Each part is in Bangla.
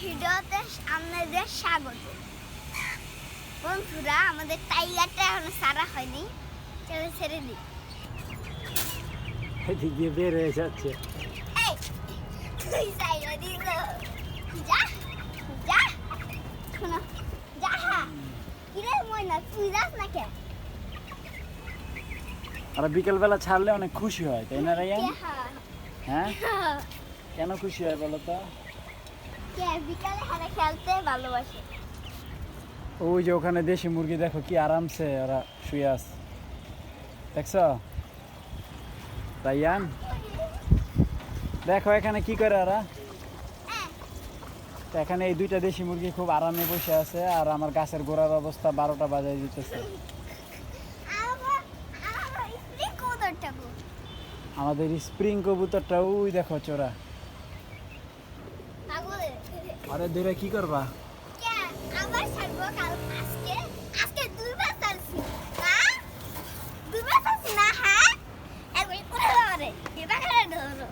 ভিডিওতে আপনাদের স্বাগত। বন্ধুরা আমাদের টাইগারটা এখনও সারা হয়নি। চলে ছেড়ে দিই। এদিক বের হয়ে যাচ্ছে আর বিকেলবেলা ছাড়লে অনেক খুশি হয় তাই না রাইয়ান হ্যাঁ? কেন খুশি হয় বলো তো? বিকালে হারা খেলতে ভালোবাসে। ওই যে ওখানে দেশি মুরগি দেখো কি আরামসে ওরা শুয়ে আছে। দেখছ? রাইয়ান? দেখো এখানে কি করে ওরা? তো এখানে এই দুইটা দেশি মুরগি খুব আরামে বসে আছে আর আমার গাছের গোড়ার অবস্থা বারোটা বাজায় দিতেছে। আমাদের স্প্রিং কবুতরটা ওই দেখো চোরা। আরে দূরে কি করবা? আবার ছাড়বো কাল আজকে? আজকে দুইবার হ্যাঁ দুইবার ছাড়ছি না হ্যাঁ? একবার করে ধরে, এটা। করে ধরো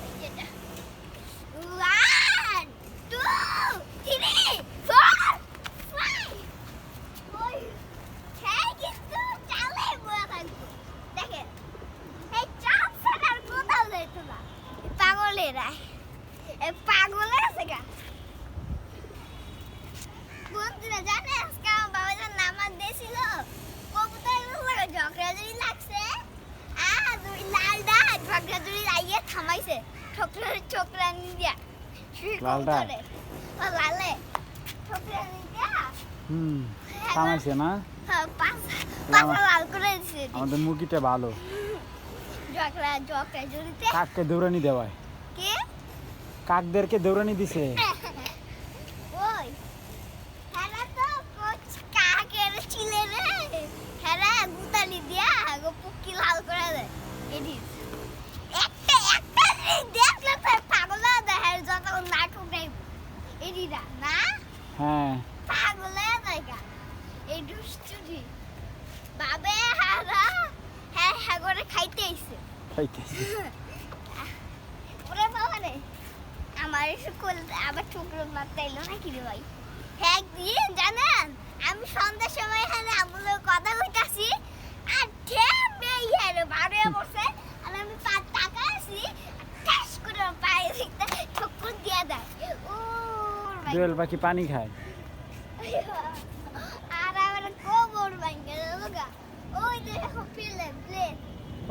ওই হ্যাঁ কিন্তু চালে বয়া থাকব দেখেন এই চাপ ছাড়ার কোথাও যেত না এই পাগলেরা এই পাগলের আছে গা বন্ধুরা জানে আজকে আমার বাবা যখন নামাজ দিয়েছিল কবুতর লাগে ঝগড়া জুড়ি লাগছে আর দুই লালটা ঝগড়া জুড়ি লাগিয়ে দিয়া হুম থামাইছে না হ্যাঁ, আমাদের মুরগিটা ভালো। কাককে দৌড়ানি দেওয়ায়। কাকদেরকে দৌড়ানি দিছে ওই হেরা তো কোচ কাকের ছিলে রে হেরা গুতালি দিয়া গো পুকি লাল করে দেয় এডি একটা একটা জিনিস দেখলে তো পাগল হয়ে যায় হের যত নাটক নেই না? হ্যাঁ। পাগল হয়ে যায় গা। এই বাবে হারা হ্যাঁ হ্যাঁ করে খাইতে আইছে। খাইতেছে ওরে বাবা রে। আমার স্কুল আবার টুকরো মারতে এলো নাকি রে ভাই? হ্যাঁ দিয়ে জানেন? আমি সন্ধ্যার সময় এখানে আমুলের কথা কইতাছি আর ঠেমে ইয়ে বারো বসে আর আমি পাঁচ টাকা আছি ঠেস করে আমার পায়ে দিকতে ঠক্কর দিয়ে দেয় ও দোয়েল পাখি পানি খায়।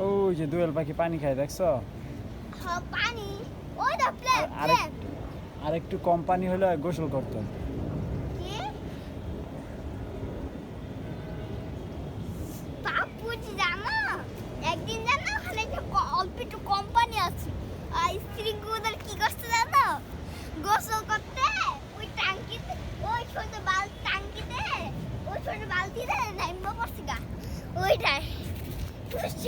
ওই যে দোয়েল পাখি পানি খায় দেখছ? হ্যাঁ আর- একটু কম পানি হলে গোসল করতো। একদিন জানো ওখানে একটা অল্প একটু কোম্পানি আছে। স্ত্রী গুদের কি করছে জানো গোসল করতে ওই টাঙ্কিতে ওই ছোট বাল টাঙ্কিতে ওই ছোট বালতিতে নাইমা পড়ছে গা ওইটাই। বুঝছ?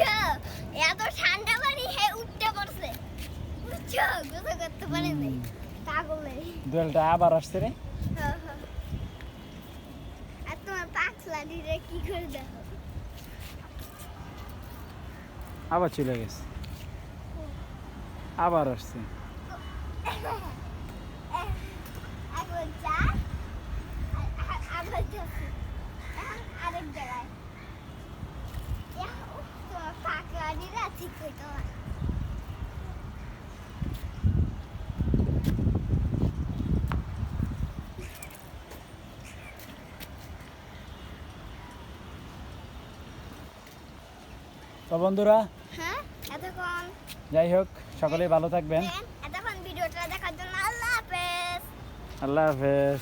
এত ঠান্ডা পানি হে উঠতে পড়ছে। বুঝছ? গোসল করতে পারে নাই। পাগলে। দোয়েলটা আবার আসছে রে। হ্যাঁ, হ্যাঁ। আর তোমার পাখলা দিলে কি করে দেখো? আবার চলে গেছে। আবার আসছে একবার যা আর- আর- আবার যাচ্ছে এখন আরেক জায়গায় ইয়া, উফ, তোমার পাখলা দিলে ঠিক হইতো না তো বন্ধুরা হ্যাঁ এতক্ষণ। যাই হোক সকলেই ভালো থাকবেন। এতক্ষণ ভিডিওটা দেখার জন্য আল্লাহ হাফেজ। আল্লাহ হাফেজ।